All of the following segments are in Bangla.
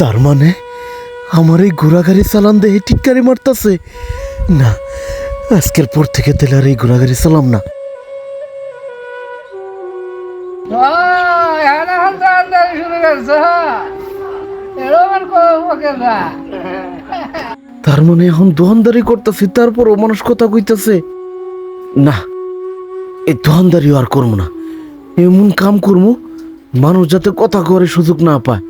তার মানে আমার এই ঘোড়া গাড়ি চালান দেহে টিটকারি মারতাছে? না আজকের পর থেকে তাহলে আর এই ঘোড়া গাড়ি চালাম না। কেনা তার মানে এখন দোহানদারি করতেছি তারপরও মানুষ কথা কইতাছে? না এই দোহানদারি আর করব না। এমন কাম করব মানুষ যাতে কথা করে সুযোগ না পায়।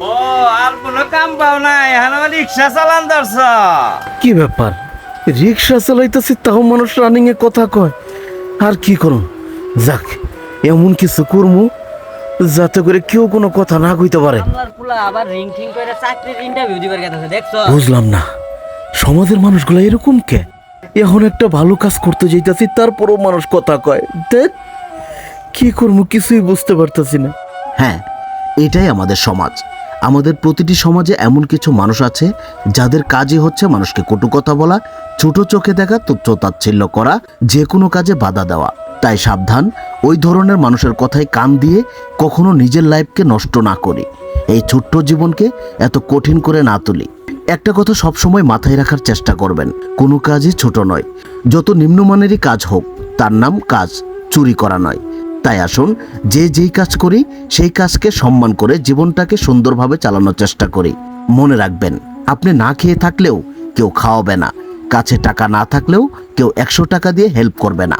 ও আর কোনো কাম পাও এখন রিক্সা চালান ধরছ। কি ব্যাপার? রিক্সা চালাইতেছি তাও মানুষ রানিং এ কথা কয়। আর কি করুন যাক এমন কিছু করব যাতে করে কেউ কোনো কথা না কইতে পারে। বুঝলাম না সমাজের মানুষগুলো এরকম কে? এখন একটা ভালো কাজ করতে যাইতাছি তারপরও মানুষ কথা কয়। দেখ। কি করব কিছুই বুঝতে পারতেছি না। হ্যাঁ এটাই আমাদের সমাজ। আমাদের প্রতিটি সমাজে এমন কিছু মানুষ আছে, যাদের কাজই হচ্ছে মানুষকে কটু কথা বলা, ছোট চোখে দেখা, তুচ্ছ তাচ্ছিল্য করা যে কোনো কাজে বাধা দেওয়া। তাই সাবধান, ওই ধরনের মানুষের কথায় কান দিয়ে কখনো নিজের লাইফকে নষ্ট না করি। এই ছোট্ট জীবনকে এত কঠিন করে না তুলি। একটা কথা সবসময় মাথায় রাখার চেষ্টা করবেন, কোনো কাজই ছোট নয়। যত নিম্নমানেরই কাজ হোক, তার নাম কাজ, চুরি করা নয়। তাই আসুন, যে যেই কাজ করি, সেই কাজকে সম্মান করে জীবনটাকে সুন্দরভাবে চালানোর চেষ্টা করি। মনে রাখবেন, আপনি না খেয়ে থাকলেও কেউ খাওয়াবে না। কাছে টাকা না থাকলেও কেউ একশো টাকা দিয়ে হেল্প করবে না।